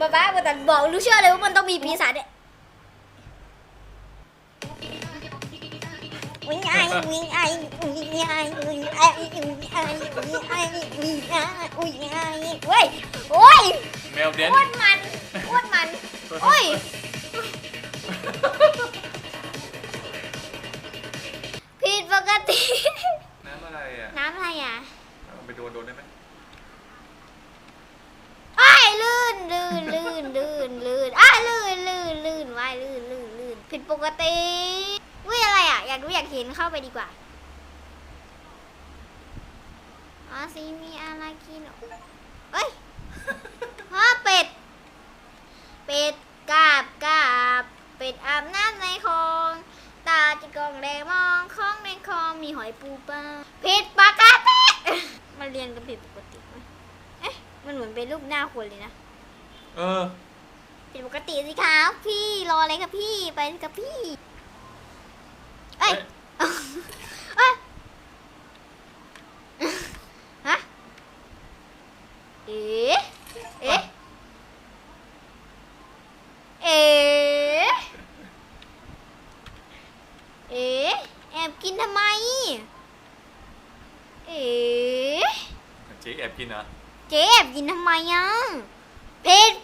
บ้าบ้าแต่บอกรู้เชื่อเลยว่ามันต้องมีปีศาจเนี่ยวิ่งไอวิ่งไอวิ่งไอวิ่งไอวิ่งไอวิ่งไอวิ่งไอวิ่งไอเว้ยโอ้ยแมวเดนอ้วนมันอ้วนมันโอ้ยผิดปกติ น้ำอะไรอะ น้ำอะไรอะเอาไปโดนโดนได้ไหม ไอ้ายลื่นลื่นลื่นลื่นลื่นอ้ายลื่นลื่นลื่นว่ายลื่นลื่นลื่น ผิดปกติวิอะไรอะ อยากรู้อยากเห็นเข้าไปดีกว่าอาซีมีอะไรกินเอ้ยฮะเป็ด เป็ดกาบกาบ เป็ดอาบน้ำในคลองตาจะกองแดงมองคลองในคลองมีหอยปูปลาผิดปกติมันเรียนกันผิดปกติไหมเอ๊ะมันเหมือนเป็นรูปหน้าคนเลยนะ เออ ผิดปกติสิครับ พี่รออะไรครับพี่ไปกับพี่เอ้ยเอ้ยฮะเอ๊ะเอ๊ะเอ๊ะเอ๊ะแอบกินทำไม เอ๊ะเจ๊แอบกินเหรอเจ๊แอบกินทำไมอะผิดปก